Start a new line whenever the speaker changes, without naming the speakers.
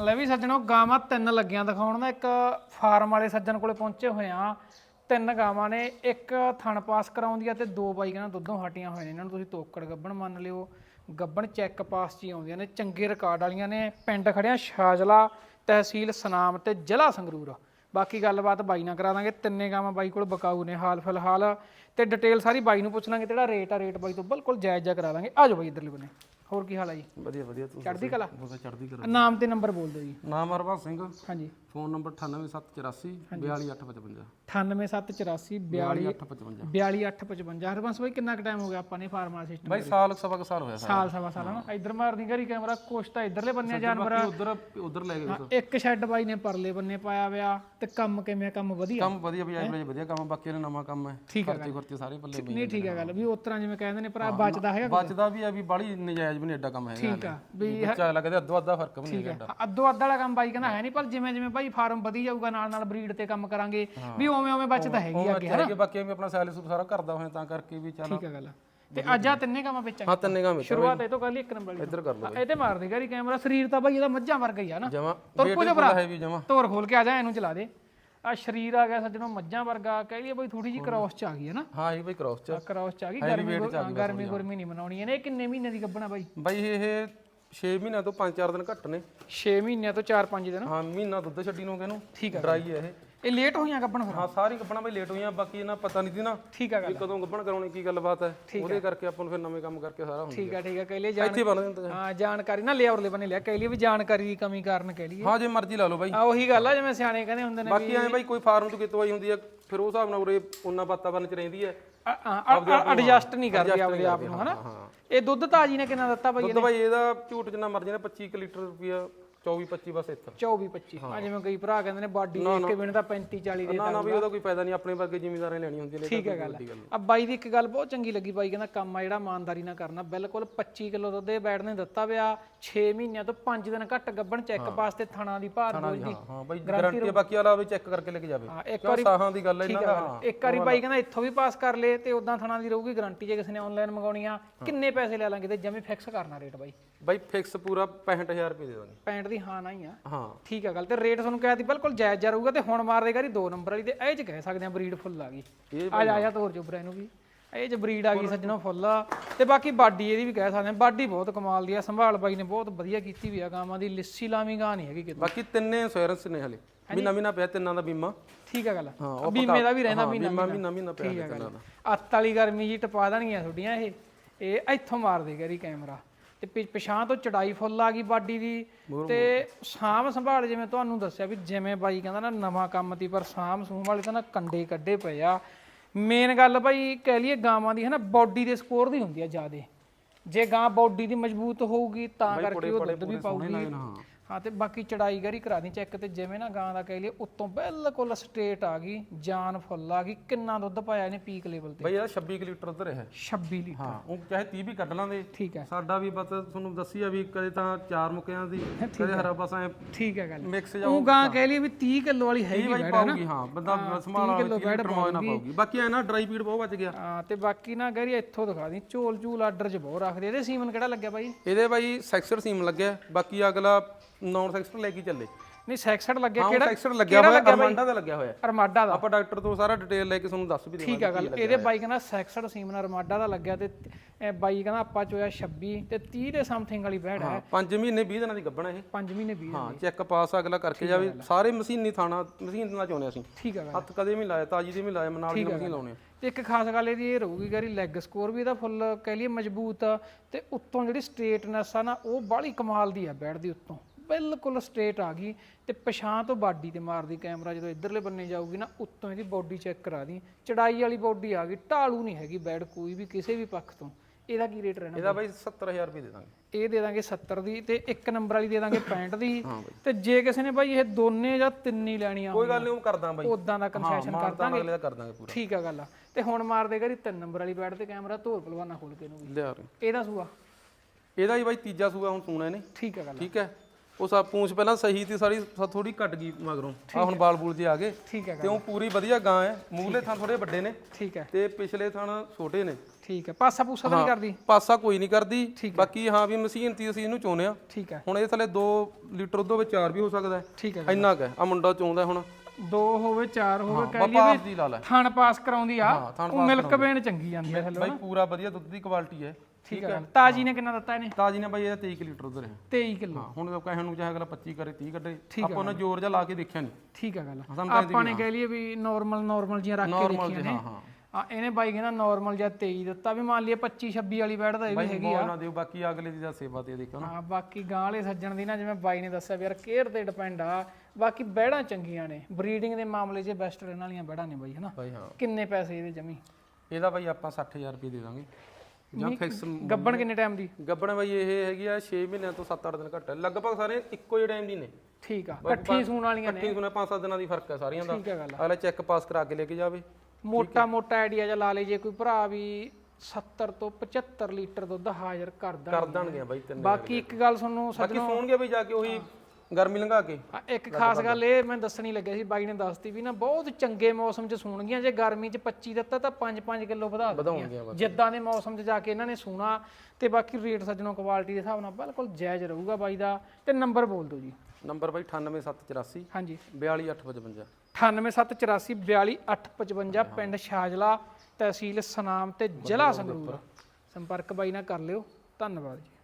ਲੈ ਵੀ ਸੱਜਣੋ, ਗਾਵਾਂ ਤਿੰਨ ਲੱਗੀਆਂ ਦਿਖਾਉਣ ਦਾ। ਇੱਕ ਫਾਰਮ ਵਾਲੇ ਸੱਜਣ ਕੋਲੇ ਪਹੁੰਚੇ ਹੋਏ ਆ। ਤਿੰਨ ਗਾਵਾਂ ਨੇ, ਇੱਕ ਥਣ ਪਾਸ ਕਰਾਉਂਦੀ ਆ ਤੇ ਦੋ ਬਾਈ ਕਹਿੰਦਾ ਦੁੱਧੋਂ ਹਟੀਆਂ ਹੋਏ ਨੇ। ਇਹਨਾਂ ਨੂੰ ਤੁਸੀਂ ਤੋਕੜ ਗੱਬਣ ਮੰਨ ਲਿਓ। ਗੱਬਣ ਚੈੱਕ ਪਾਸ 'ਚ ਹੀ ਆਉਂਦੀਆਂ ਨੇ। ਚੰਗੇ ਰਿਕਾਰਡ ਵਾਲੀਆਂ ਨੇ। ਪਿੰਡ ਖੜਿਆ ਸ਼ਾਜਲਾ, ਤਹਿਸੀਲ ਸਨਾਮ ਤੇ ਜ਼ਿਲ੍ਹਾ ਸੰਗਰੂਰ। ਬਾਕੀ ਗੱਲਬਾਤ ਬਾਈ ਨਾਲ ਕਰਾ ਦਾਂਗੇ। ਤਿੰਨੇ ਗਾਵਾਂ ਬਾਈ ਕੋਲ ਬਕਾਊ ਨੇ ਹਾਲ ਫਿਲਹਾਲ। ਤੇ ਡਿਟੇਲ ਸਾਰੀ ਬਾਈ ਨੂੰ ਪੁੱਛ ਲਾਂਗੇ, ਤੇ ਜਿਹੜਾ ਰੇਟ ਆ ਰੇਟ ਬਾਈ ਤੋਂ ਬਿਲਕੁਲ ਜਾਇਜ਼ ਜਿਹਾ ਕਰਾ ਦਾਂਗੇ ਆਜੋ ਬਾਈ ਇਧਰਲੇ ਬੰਨੇ। ਹੋਰ ਕੀ ਹਾਲ ਆ ਜੀ?
ਵਧੀਆ ਵਧੀਆ ਤੂੰ
ਚੜ੍ਹਦੀ ਕਲਾ?
ਬਹੁਤ ਚੜ੍ਹਦੀ ਕਰ
ਨਾਮ ਤੇ ਨੰਬਰ ਬੋਲ ਦਿਓ ਜੀ।
ਨਾਮ ਹਰਬੰਸ ਸਿੰਘ।
ਹਾਂਜੀ।
ਫੋਨ ਨੰਬਰ 98784 42855
98784 42
855
42855 ਹਰਬੰਸ ਬਾਈ ਕਿੰਨਾ ਕੁ ਟਾਈਮ ਹੋ ਗਿਆ ਆਪਾਂ ਨੇ ਫਾਰਮ ਵਾਲਾ ਸਿਸਟਮ
ਬਾਈ ਸਾਲ ਸਵਾ ਕੁ ਸਾਲ ਹੋਇਆ
ਸਾਲ। ਸਵਾ ਸਾਲ ਨਾ ਇਧਰ ਮਾਰਦੀ ਘਰੀ ਕੈਮਰਾ ਕੁਛ ਤਾਂ ਇਧਰਲੇ ਬੰਨੇ ਜਾਨਵਰ ਆ।
ਉਧਰ ਉਧਰ ਲੈ ਗਏ
ਇੱਕ ਸ਼ੈੱਡ ਬਾਈ ਨੇ ਪਰਲੇ ਬੰਨੇ ਪਾਇਆ ਹੋਇਆ ਤੇ ਕੰਮ ਕਿਵੇਂ ਆ? ਕੰਮ ਵਧੀਆ?
ਕੰਮ ਵਧੀਆ ਵੀ ਐਵਰੇਜ ਵਧੀਆ ਕੰਮ ਬਾਕੀ ਨੇ ਨਵਾਂ ਕੰਮ ਹੈ ਖਰਚੇ ਖਰਚੇ ਸਾਰੇ ਪੱਲੇ
ਨਹੀਂ ਠੀਕ ਹੈ ਗੱਲ। ਵੀ ਉਸ ਤਰ੍ਹਾਂ ਜਿਵੇਂ ਕਹਿੰਦੇ ਨੇ ਭਰਾ ਬਚਦਾ ਹੈਗਾ
ਬਚਦਾ ਵੀ ਹੈ ਵੀ ਬਾਲੀ ਨਜਾਇਜ਼ ਵੀ ਨਹੀਂ ਐਡਾ ਕੰਮ ਹੈਗਾ
ਠੀਕ ਆ ਵੀ
ਬੱਚਾ ਲੱਗਦਾ ਅੱਧੋ ਅੱਧਾ ਫ਼ਰਕ ਵੀ ਨਹੀਂ ਐਡਾ।
ਅੱਧੋ ਅੱਧ ਵਾਲਾ ਕੰਮ ਬਾਈ ਕਹਿੰਦਾ ਹੈ ਨਹੀਂ ਪਰ ਜਿਵੇਂ ਜਿਵੇਂ ਬਾਈ ਫਾਰਮ ਵਧੀ ਜਾਊਗਾ ਨਾਲ ਨਾਲ ਬਰੀਡ ਤੇ ਕੰਮ ਕਰਾਂਗੇ। ਵੀ ਉਵੇਂ ਉਵੇਂ ਬਚਦਾ ਹੈਗੀ ਅੱਗੇ
ਹੈ ਕਿ ਬਾਕੀ ਵੀ ਆਪਣਾ ਸੈਲ ਸੂਲ ਸਾਰਾ ਕਰਦਾ ਹੋਇਆ ਤਾਂ ਕਰਕੇ ਵੀ ਚੱਲ
ਠੀਕ ਹੈ ਗੱਲ ਤੇ ਅੱਜ ਆ ਤਿੰਨੇ ਕੰਮ ਵਿੱਚ
ਹਾਂ ਤੰਨੇ ਕੰਮ ਵਿੱਚ
ਸ਼ੁਰੂਆਤ ਇਹ ਤੋਂ ਕਰ ਲਈ ਇੱਕ ਨੰਬਰ
ਇੱਧਰ ਕਰ ਲਓ
ਇਹ ਤੇ ਮਾਰਦੇ ਘਰੀ ਕੈਮਰਾ। ਸਰੀਰ ਤਾਂ ਬਾਈ ਇਹਦਾ ਮੱਝਾਂ ਵਰਗਾ ਹੀ ਆ ਨਾ।
ਜਮਾ।
ਤੁਰ ਪੋ ਜਾ ਭਰਾ। ਤੋਰ ਖੋਲ ਕੇ ਆ ਜਾ ਇਹਨੂੰ ਚਲਾ ਦੇ। ਆ ਸਰੀਰ ਆ ਗਿਆ ਸੱਜਣੋ ਮੱਝਾਂ ਵਰਗਾ। ਕਹਿ ਲਈਏ ਬਈ ਥੋੜੀ ਜੀ ਕ੍ਰਾਸ ਚ ਆ ਗਈ ਹੈ ਨਾ।
ਹਾਂ ਇਹ ਬਈ ਕ੍ਰੋਸ ਚ।
ਕ੍ਰਾਸ ਚ ਆ ਗਈ। ਗਰਮੀ ਗੁਰ- ਗਰਮੀ ਗੁਰਮੀ ਨਹੀਂ ਮਨਾਉਣੀ। ਇਹਨੇ ਇਹ ਕਿੰਨੇ ਮਹੀਨੇ ਦੀ ਗੱਬਣਾ ਬਾਈ?
ਬਾਈ ਇਹ 6 ਮਹੀਨਿਆਂ ਤੋਂ 5-4 ਦਿਨ ਘੱਟ ਨੇ।
6 ਮਹੀਨਿਆਂ ਤੋਂ 4-5 ਦਿਨ।
ਹਾਂ ਮਹੀਨਾ ਦੁੱਧ ਛੱਡੀ ਨੂੰ ਕਹਿੰਨੂੰ।
ਠੀਕ ਆ।
ਡਰਾਈ ਹੈ ਇਹ।
ਇਹ ਲੇਟ ਹੋਈਆਂ ਗੱਬਣ ਫਿਰ।
ਹਾਂ ਸਾਰੀ ਗੱਬਣਾ ਬਈ ਲੇਟ ਹੋਈਆਂ ਬਾਕੀ ਇਹਨਾਂ ਪਤਾ ਨਹੀਂ ਸੀ ਨਾ
ਠੀਕ ਆ ਗੱਲ
ਕਦੋਂ ਗੱਬਣ ਕਰਾਉਣੀ ਕੀ ਗੱਲਬਾਤ ਹੈ। ਉਹਦੇ ਕਰਕੇ ਆਪਾਂ ਨੂੰ ਫਿਰ ਨਵੇਂ ਕੰਮ ਕਰਕੇ ਸਾਰਾ ਹੁੰਦਾ।
ਠੀਕ ਆ ਠੀਕ ਆ ਕਹਿ ਲਈਏ ਜਾਣ
ਇੱਥੇ ਬਣ ਜਾਂਦਾ
ਹਾਂ ਜਾਣਕਾਰੀ ਨਾ ਲਿਆ ਉਰਲੇ ਬੰਨੇ ਲਿਆ ਕਹਿ ਲਈਏ ਵੀ ਜਾਣਕਾਰੀ ਦੀ ਕਮੀ ਕਾਰਨ ਕਹਿ ਲਈਏ।
ਹਾਂ ਜੇ ਮਰਜ਼ੀ ਲਾ ਲਓ ਬਾਈ।
ਆ ਉਹੀ ਗੱਲ ਆ ਜਿਵੇਂ ਸਿਆਣੇ ਕਹਿੰਦੇ ਹੁੰਦੇ ਨੇ
ਬਾਕੀ ਐਂ ਬਾਈ ਕੋਈ ਫਾਰਮ ਤੋਂ ਕਿਤੋਂ ਆਈ ਹੁੰਦੀ ਹੈ ਫਿਰ ਉਹ ਹਿਸਾਬ ਨਾਲ ਉਰੇ ਉਹਨਾਂ ਵਾਤਾਵਰਨ ਚ ਰਹਿੰਦੀ ਹੈ।
ਐਡਜਸਟ ਨਹੀਂ ਕਰਦੀ ਆਪਦੇ ਆਪ ਨੂੰ ਹਨਾ? ਇਹ ਦੁੱਧ ਤਾਜੀ ਨੇ ਕਿੰਨਾ ਦਿੱਤਾ ਬਾਈ
ਦੁੱਧ ਬਾਈ ਇਹਦਾ ਝੂਠ ਜਿੰਨਾ ਮਰਜ਼ੀ ਨੇ 25 ਕੁ ਲੀਟਰ ਰੁਪਿਆ 24 25 ਬਸ ਇੱਥੇ।
24 25 ਆ ਜਿਵੇਂ ਕਈ ਭਰਾ ਕਹਿੰਦੇ ਨੇ ਬਾਡੀ ਦੇਖ ਕੇ ਤਾਂ 35 40 ਦੇ
ਨਾ ਨਾ ਵੀ ਉਹਦਾ ਕੋਈ ਫਾਇਦਾ ਨਹੀਂ ਆਪਣੇ ਵਰਗੇ ਜ਼ਿਮੀਂਦਾਰਾਂ ਲੈਣੀ ਹੁੰਦੀ ਨੇ
ਠੀਕ ਹੈ ਗੱਲ ਆ ਬਾਈ ਦੀ ਇੱਕ ਗੱਲ ਬਹੁਤ ਚੰਗੀ ਲੱਗੀ ਬਾਈ ਕਹਿੰਦਾ ਕੰਮ ਆ ਜਿਹੜਾ ਇਮਾਨਦਾਰੀ ਨਾਲ ਕਰਨਾ। ਬਿਲਕੁਲ 25 ਕਿਲੋ ਦੁੱਧ ਦੇ ਬੈਡ ਨੇ ਦਿੱਤਾ ਵਿਆ 6 ਮਹੀਨਿਆਂ ਤੋਂ 5 ਦਿਨ ਘੱਟ ਗੱਬਣ ਚੈੱਕ ਪਾਸ ਤੇ ਥਣਾ ਦੀ ਭਾਰ ਦੋਜ ਦੀ
ਹਾਂ ਬਾਈ ਗਾਰੰਟੀ ਬਾਕੀ ਵਾਲਾ ਵੀ ਚੈੱਕ ਕਰਕੇ ਲੈ ਕੇ ਜਾਵੇ।
ਹਾਂ ਇੱਕ
ਕਿਉਂ ਸਾਹਾਂ ਦੀ ਗੱਲ ਹੈ ਇਹਨਾਂ ਦਾ। ਹਾਂ।
ਇੱਕ ਵਾਰੀ ਬਾਈ ਕਹਿੰਦਾ ਇੱਥੋਂ ਵੀ ਪਾਸ ਕਰ ਲੇ ਤੇ ਉਦਾਂ ਥਣਾ ਦੀ ਰਹੂਗੀ ਗਾਰੰਟੀ ਜੇ ਕਿਸੇ ਨੇ ਆਨਲਾਈਨ ਮੰਗਾਉਣੀ ਆ ਕਿੰਨੇ ਪੈਸੇ ਲੈ ਲਾਂਗੇ ਤੇ ਜਮੇ ਫਿਕਸ ਕਰਨਾ ਰੇਟ ਬਾਈ।
ਬਾਈ ਫਿਕਸ ਪੂਰਾ 65000 ਰੁਪਏ ਦੇ ਦਾਂਗੇ।
65 ਦੀ ਹਾਂ ਨਾ ਹੀ ਆ।
ਹਾਂ।
ਠੀਕ ਆ ਗੱਲ। ਤੇ ਰੇਟ ਤੁਹਾਨੂੰ ਕਹਿ ਦਿੱਤੀ ਬਿਲਕੁਲ ਜਾਇਜ਼ ਜਾ ਰਹੂਗਾ ਤੇ ਹੁਣ ਮਾਰਦੇ ਗਾਰੀ ਦੋ ਨੰਬਰ ਵਾਲੀ ਤੇ ਇਹ ਚ ਕਹਿ ਸਕਦੇ ਆ ਬਰੀਡ ਫੁੱਲ ਆ ਗਈ। ਆ ਜਾ ਆ ਜਾ ਤੋਰ ਚੁਬਰਾ ਇਹਨੂੰ ਵੀ। ਇਹ ਚ ਬਰੀਡ ਆ ਗਈ ਸੱਜਣੋ ਫੁੱਲ ਆ। ਤੇ ਬਾਕੀ ਬਾਡੀ ਇਹਦੀ ਵੀ ਕਹਿ ਸਕਦੇ ਆ ਬਾਡੀ ਬਹੁਤ ਕਮਾਲ ਦੀ ਆ। ਸੰਭਾਲ ਬਾਈ ਨੇ ਬਹੁਤ ਵਧੀਆ ਕੀਤੀ ਵੀ ਆ ਗਾਵਾਂ ਦੀ ਲਿੱਸੀ ਲਾਵੀਂ ਗਾਂ ਨਹੀਂ ਹੈਗੀ ਕਿਤੇ।
ਬਾਕੀ ਤਿੰਨੇ ਇੰਸ਼ੋਰੈਂਸ ਨੇ ਹਲੇ। ਮਹੀਨਾ ਮਹੀਨਾ ਪਿਆ ਤਿੰਨਾਂ ਦਾ ਬੀਮਾ।
ਠੀਕ ਆ ਗੱਲ।
ਹਾਂ
ਬੀਮੇ ਦਾ ਵੀ ਰਹਿੰਦਾ ਮਹੀਨਾ
ਮਹੀਨਾ। ਮਹੀਨਾ ਪਿਆ
ਠੀਕ ਆ
ਹਲੇ ਤਿੰਨਾਂ
ਗੱਲ।
ਦਾ।
ਅੱਤ ਵਾਲੀ ਗਰਮੀ ਜੀ ਟਪਾ ਦੇਣਗੀਆਂ ਤੁਹਾਡੀਆਂ ਇਹ। ਇਹ ਇੱਥੋਂ ਮਾਰਦੇ ਗਰੀ ਕੈਮਰਾ। ਤੇ ਪਿ- ਪਿਛਾਂ ਤੋਂ ਚੜਾਈ ਫੁੱਲ ਆ ਗਈ ਬਾਡੀ ਦੀ। ਤੇ ਸਾਂਭ ਸੰਭਾਲ ਜਿਵੇਂ ਤੁਹਾਨੂੰ ਦੱਸਿਆ ਵੀ ਜਿਵੇਂ ਬਾਈ ਕਹਿੰਦਾ ਨਾ ਨਵਾਂ ਕੰਮ ਤੀ ਪਰ ਸਾਂਭ ਸੂਮ ਵਾਲੇ ਤਾਂ ਨਾ ਕੰਡੇ ਕੱਢੇ ਪਏ ਆ। ਮੇਨ ਗੱਲ ਬਾਈ ਕਹਿ ਲਈਏ ਗਾਵਾਂ ਦੀ ਹੈ ਨਾ ਬਾਡੀ ਦੇ ਸਕੋਰ ਦੀ ਹੁੰਦੀ ਆ ਜਿਆਦੇ। ਜੇ ਗਾਂ ਬਾਡੀ ਦੀ ਮਜ਼ਬੂਤ ਹੋਊਗੀ ਤਾਂ ਕਰਕੇ ਉਹ ਦੁੱਧ ਵੀ ਪਾਊਗੀ।
ਹਾਂ
ਤੇ ਬਾਕੀ ਚੜਾਈ ਗਰੀ ਕਰਾ ਦੀ ਚੈੱਕ ਤੇ ਜਿਵੇਂ ਨਾ ਗਾਂ ਦਾ ਕਹਿ ਲਈਏ ਉੱਤੋਂ ਬਿਲਕੁਲ ਸਟ੍ਰੇਟ ਆ ਗਈ ਜਾਨ ਫੁੱਲ ਆ ਗਈ ਕਿੰਨਾ ਦੁੱਧ ਪਾਇਆ ਇਹਨੇ ਪੀਕ ਲੈਵਲ ਤੇ?
ਬਾਈ ਇਹਦਾ 26 ਕੁ ਲੀਟਰ ਉਧਰ ਹੈ
26 ਲੀਟਰ।
ਹਾਂ ਉਹ ਚਾਹੇ 30 ਵੀ ਕੱਢ ਲਾਂਦੇ
ਠੀਕ ਹੈ।
ਸਾਡਾ ਵੀ ਬਸ ਤੁਹਾਨੂੰ ਦੱਸੀ ਆ ਵੀ ਕਦੇ ਤਾਂ ਚਾਰ ਮੁੱਕਿਆਂ ਦੀ ਕਦੇ ਹਰਾ ਬਸ ਐ
ਠੀਕ ਹੈ ਗੱਲ।
ਮਿਕਸ
ਉਹ ਗਾਂ ਕਹਿ ਲਈ ਵੀ 30 ਕਿਲੋ ਵਾਲੀ ਹੈਗੀ
ਬਾਈ ਪਾਉਗੀ ਹਾਂ ਬੰਦਾ ਸੰਭਾਲ
ਕਿਲੋ
ਵਾਲਾ ਲੀਟਰ ਮੋਏ ਨਾ ਪਾਉਗੀ ਬਾਕੀ ਐ ਨਾ ਡਰਾਈ ਫੀਡ ਬਹੁਤ ਬਚ ਗਿਆ।
ਹਾਂ ਤੇ ਬਾਕੀ ਨਾ ਗਰੀ ਇੱਥੋਂ ਦਿਖਾ ਦੀ ਝੋਲ ਝੂਲ ਆਰਡਰ 'ਚ ਬਹੁਤ ਰੱਖਦੇ। ਇਹਦੇ ਸੀਮਨ ਕਿਹੜਾ ਲੱਗਿਆ ਬਾਈ?
ਇਹਦੇ ਬਾਈ ਸੈਕਸਰ ਸੀਮ ਲੱਗਿਆ। ਬਾਕੀ ਅਗਲਾ ਨਾਨ ਸੈਕਸਰ ਲੈ ਕੇ ਚੱਲੇ।
ਨਹੀਂ ਸੈਕਸਡ ਲੱਗਿਆ ਕਿਹੜਾ?
ਸੈਕਸਰ ਲੱਗਿਆ ਹੋਇਆ? ਅਰਮਾਂਡਾ ਦਾ ਲੱਗਿਆ ਹੋਇਆ।
ਅਰਮਾਡਾ ਦਾ।
ਆਪਾਂ ਡਾਕਟਰ ਤੋਂ ਸਾਰਾ ਡਿਟੇਲ ਲੈ ਕੇ ਤੁਹਾਨੂੰ ਦੱਸ ਵੀ ਦੇਵਾਂਗੇ
ਠੀਕ ਆ ਗੱਲ। ਇਹਦੇ ਬਾਈ ਕਹਿੰਦਾ ਸੈਕਸਡ ਸੀਮਨ ਅਰਮਾਡਾ ਦਾ ਲੱਗਿਆ ਤੇ ਇਹ ਬਾਈ ਕਹਿੰਦਾ ਆਪਾਂ ਚੋਇਆ 26 ਤੇ 30 ਦੇ ਸਮਥਿੰਗ ਵਾਲੀ ਬੈੜ ਹੈ।
5 ਮਹੀਨੇ 20 ਦਿਨਾਂ ਦੀ ਗੱਭਣਾ ਇਹ।
5 ਮਹੀਨੇ 20
ਹਾਂ ਚੈੱਕ ਪਾਸ ਅਗਲਾ ਕਰਕੇ ਜਾਵੇ। ਸਾਰੇ ਮਸ਼ੀਨੀ ਥਾਣਾ ਮਸ਼ੀਨ ਨਾਲ ਚਾਹੁੰਦੇ ਅਸੀਂ।
ਠੀਕ ਆ
ਹੱਥ ਕਦੇ ਵੀ ਲਾਇਆ ਤਾਜੀ ਦੇ ਵੀ ਲਾਇਆ ਮਨਾਲ ਦੀ ਮਸ਼ੀਨ ਲਾਉਣੇ।
ਤੇ ਇੱਕ ਖਾਸ ਗੱਲ ਇਹਦੀ ਇਹ ਰਹੂਗੀ ਗਰੀ ਲੈਗ ਸਕੋਰ ਵੀ ਇਹਦਾ ਫੁੱਲ ਕਹਿ ਲਈਏ ਮਜ਼ਬੂਤ ਤੇ ਉੱਤੋਂ ਜਿਹੜੀ ਸਟ੍ਰੇਟਨੈਸ ਆ ਨਾ ਉਹ ਬਾਹਲੀ ਕਮਾਲ ਦੀ ਆ ਬੈਡ ਦੀ ਉੱਤੋਂ। ਬਿਲਕੁਲ ਸਟ੍ਰੇਟ ਆ ਗਈ ਤੇ ਪਛਾਂ ਤੋਂ ਬਾਡੀ ਤੇ ਮਾਰਦੀ ਕੈਮਰਾ ਜਦੋਂ ਇਧਰਲੇ ਬੰਨੇ ਜਾਊਗੀ ਨਾ ਉੱਤੋਂ ਇਹਦੀ ਬਾਡੀ ਚੈੱਕ ਕਰਾ ਦੀ। ਚੜਾਈ ਵਾਲੀ ਬਾਡੀ ਆ ਗਈ ਢਾਲੂ ਨਹੀਂ ਹੈਗੀ ਬੈਡ ਕੋਈ ਵੀ ਕਿਸੇ ਵੀ ਪੱਖ ਤੋਂ। ਇਹਦਾ ਕੀ ਰੇਟ ਰਹਿਣਾ?
ਇਹਦਾ ਬਾਈ 70000 ਰੁਪਏ ਦੇ ਦਾਂਗੇ।
ਇਹ ਦੇ ਦਾਂਗੇ 70 ਦੀ ਤੇ ਇੱਕ ਨੰਬਰ ਵਾਲੀ ਦੇ ਦਾਂਗੇ 65 ਦੀ। ਤੇ ਜੇ ਕਿਸੇ ਨੇ ਬਾਈ ਇਹ ਦੋਨੇ ਜਾਂ ਤਿੰਨ ਹੀ ਲੈਣੀਆਂ
ਕੋਈ ਗੱਲ ਨਹੀਂ ਉਹ ਕਰਦਾ ਬਾਈ।
ਉਦਾਂ ਦਾ ਕਨਸੈਸ਼ਨ ਕਰ
ਮਾਨਤਾ ਅਗਲੇ ਦਾ ਕਰ ਦਾਂਗੇ ਪੂਰਾ।
ਠੀਕ ਆ ਗੱਲ ਆ। ਤੇ ਹੁਣ ਮਾਰਦੇ ਕਰੀ ਤਿੰਨ ਨੰਬਰ ਵਾਲੀ ਬੈਡ ਤੇ ਕੈਮਰਾ ਧੋਰ ਪਲਵਾਨਾ ਖੋਲ ਕੇ ਨੂੰ
ਲਿਆ
ਇਹਦਾ ਸੂਆ?
ਇਹਦਾ ਹੀ ਬਾਈ ਤੀਜਾ ਸੂਆ ਹੁਣ ਸੂਣਾ ਇਹਨੇ।
ਠੀਕ ਆ ਗੱਲ
ਠੀਕ ਹੈ। ਉਹ ਸਾ ਪੂੰਛ ਪਹਿਲਾਂ ਸਹੀ ਤੀ ਸਾਰੀ ਥੋੜੀ ਘਟ ਗਈ ਮਗਰੋਂ। ਆ ਹੁਣ ਬਾਲ ਬੂਲ ਜੇ ਆ ਗਏ।
ਠੀਕ ਹੈ
ਤੇ ਉਹ ਪੂਰੀ ਵਧੀਆ ਗਾਂ ਹੈ। ਮੂਹਲੇ ਥਾਂ ਥੋੜੇ ਵੱਡੇ ਨੇ।
ਠੀਕ ਹੈ।
ਤੇ ਪਿਛਲੇ ਥਾਂ ਛੋਟੇ ਨੇ।
ਠੀਕ ਹੈ। ਪਾਸਾ ਪੂਸਾ ਤਾਂ ਨਹੀਂ ਕਰਦੀ?
ਪਾਸਾ ਕੋਈ ਨਹੀਂ ਕਰਦੀ। ਬਾਕੀ ਹਾਂ ਵੀ ਮਸ਼ੀਨ ਤੀ ਅਸੀਂ ਇਹਨੂੰ ਚੋਨੇ ਆ
ਠੀਕ ਹੈ।
ਹੁਣ ਇਹ ਥੱਲੇ 2 ਲੀਟਰ ਉਦੋਂ ਵਿੱਚ 4 ਵੀ ਹੋ ਸਕਦਾ ਹੈ।
ਠੀਕ ਹੈ
ਇੰਨਾ ਕੁ ਆ ਮੁੰਡਾ ਚੋਂਦਾ ਹੁਣ।
ਦੋ ਹੋਵੇ ਚਾਰ ਹੋਵੇ ਕਹਿ ਲਈਏ ਥਣ ਪਾਸ ਕਰਾਉਂਦੀ ਆ। ਉਹ ਮਿਲਕ ਵੇਣ ਚੰਗੀ ਜਾਂਦੀ ਹੈ
ਬਾਈ ਪੂਰਾ ਵਧੀਆ ਦੁੱਧ ਦੀ ਕੁਆਲਿਟੀ ਹੈ।
ਠੀਕ ਹੈ। ਤਾਜੀ ਨੇ ਕਿੰਨਾ ਦਿੱਤਾ ਇਹਨੇ?
ਤਾਜੀ ਨੇ ਬਾਈ ਇਹਦਾ 23 ਕੁ ਲੀਟਰ ਉਧਰ। ਹੈ
23 ਕਿਲੋ।
ਹਾਂ ਹੁਣ ਕਹਿਣ ਨੂੰ ਚਾਹੇ ਅਗਲਾ 25 ਕਰੇ 30 ਕੱਢੇ ਆਪਾਂ ਉਹਨਾਂ ਜ਼ੋਰ ਜਿਹਾ ਲਾ ਕੇ ਦੇਖਿਆ ਨਹੀਂ।
ਠੀਕ ਹੈ ਗੱਲ। ਆਪਾਂ ਨੇ ਕਹਿ ਲਈਏ ਵੀ ਨਾਰਮਲ ਨਾਰਮਲ ਜੀਆਂ ਰੱਖ ਕੇ ਦੇਖੀਆਂ ਨੇ।
ਹਾਂ ਹਾਂ।
ਆ ਇਹਨੇ ਬਾਈ ਕਹਿੰਦਾ ਨਾਰਮਲ ਜਾਂ 23 ਦਿੱਤਾ ਵੀ ਮੰਨ ਲਈਏ 25 26 ਵਾਲੀ ਬੈਠ ਦਾ ਇਹ ਵੀ ਹੈਗੀ
ਬਹੁਤ ਨਾ ਦਿਓ ਬਾਕੀ ਅਗਲੇ ਦੀ ਦਾ ਸੇਵਾ ਤੇ ਦੇਖੋ ਨਾ।
ਹਾਂ ਬਾਕੀ ਗਾਂ ਵਾਲੇ ਸੱਜਣ ਦੀ ਨਾ ਜਿਵੇਂ ਬਾਈ ਨੇ ਦੱਸਿਆ ਵੀ ਯਾਰ ਕੇਅਰ ਤੇ ਡਿਪੈਂਡ ਆ। ਬਾਕੀ ਬੈੜਾਂ ਚੰਗੀਆਂ ਨੇ। ਬਰੀਡਿੰਗ ਦੇ ਮਾਮਲੇ 'ਚ ਬੈਸਟ ਰਹਿਣ ਵਾਲੀਆਂ ਬੈੜਾਂ ਨੇ ਬਾਈ ਹਨਾ? ਕਿੰਨੇ ਪੈਸੇ ਇਹਦੇ ਜਮੀ?
ਇਹਦਾ ਬਾਈ ਆਪਾਂ 60000 ਰੁਪਏ ਦੇ ਦਾਂਗੇ। ਜਾਂ ਫਿਕਸ
ਗੱਬਣ ਕਿੰਨੇ ਟਾਈਮ ਦੀ?
ਗੱਬਣ ਬਾਈ ਇਹ ਹੈਗੀ ਆ 6 ਮਹੀਨਿਆਂ ਤੋਂ 7-8 ਦਿਨ ਘੱਟ ਹੈ ਲਗਭਗ ਸਾਰੇ ਇੱਕੋ ਜਿਹੇ ਟਾਈਮ ਦੀ ਨੇ।
ਠੀਕ ਆ ਇਕੱਠੀ ਸੂਣ ਵਾਲੀਆਂ ਨੇ।
ਇਕੱਠੀ ਸੁਣਾ 5-7 ਦਿਨਾਂ ਦੀ ਫ਼ਰਕ ਹੈ ਸਾਰੀਆਂ ਦਾ।
ਠੀਕ ਹੈ ਗੱਲ
ਅਗਲਾ ਚੈੱਕ ਪਾਸ ਕਰਾ ਕੇ ਲੈ ਕੇ ਜਾਵੇ।
ਮੋਟਾ ਮੋਟਾ ਆਈਡੀਆ ਜਿਹਾ ਲਾ ਲੇ ਜੇ ਕੋਈ ਭਰਾ ਵੀ 70 ਤੋਂ 75 ਲੀਟਰ ਦੁੱਧ ਹਾਜ਼ਰ ਕਰਦਾ
ਕਰ ਦੇਣਗੇ ਬਾਈ ਤਿੰਨ
ਬਾਕੀ ਇੱਕ ਗੱਲ ਤੁਹਾਨੂੰ
ਬਾਕੀ ਸੌਣਗੇ ਬਈ ਜਾ ਕੇ ਉਹੀ ਗਰਮੀ ਲੰਘਾ ਕੇ?
ਇੱਕ ਖਾਸ ਗੱਲ ਇਹ ਮੈਂ ਦੱਸਣੀ ਲੱਗਿਆ ਸੀ ਬਾਈ ਨੇ ਦੱਸਤੀ ਵੀ ਨਾ ਬਹੁਤ ਚੰਗੇ ਮੌਸਮ 'ਚ ਸੂਣਗੀਆਂ ਜੇ ਗਰਮੀ 'ਚ 25 ਦਿੱਤਾ ਤਾਂ 5-5 ਕਿਲੋ ਵਧਾ
ਵਧਾਉਣਗੀਆਂ
ਜਿੱਦਾਂ ਦੇ ਮੌਸਮ 'ਚ ਜਾ ਕੇ ਇਹਨਾਂ ਨੇ ਸੂਣਾ ਤੇ ਬਾਕੀ ਰੇਟ ਸੱਜਣੋਂ ਕੁਆਲਿਟੀ ਦੇ ਹਿਸਾਬ ਨਾਲ ਬਿਲਕੁਲ ਜਾਇਜ਼ ਰਹੂਗਾ ਬਾਈ ਦਾ। ਤੇ ਨੰਬਰ ਬੋਲ ਦਿਓ ਜੀ।
ਨੰਬਰ ਬਾਈ 98784
ਹਾਂਜੀ।
42855
98784 42855 ਪਿੰਡ ਸ਼ਾਜਲਾ ਤਹਿਸੀਲ ਸਨਾਮ ਤੇ ਜ਼ਿਲ੍ਹਾ ਸੰਗਰੂਰ। ਸੰਪਰਕ ਬਾਈ ਨਾਲ ਕਰ ਲਿਓ। ਧੰਨਵਾਦ ਜੀ।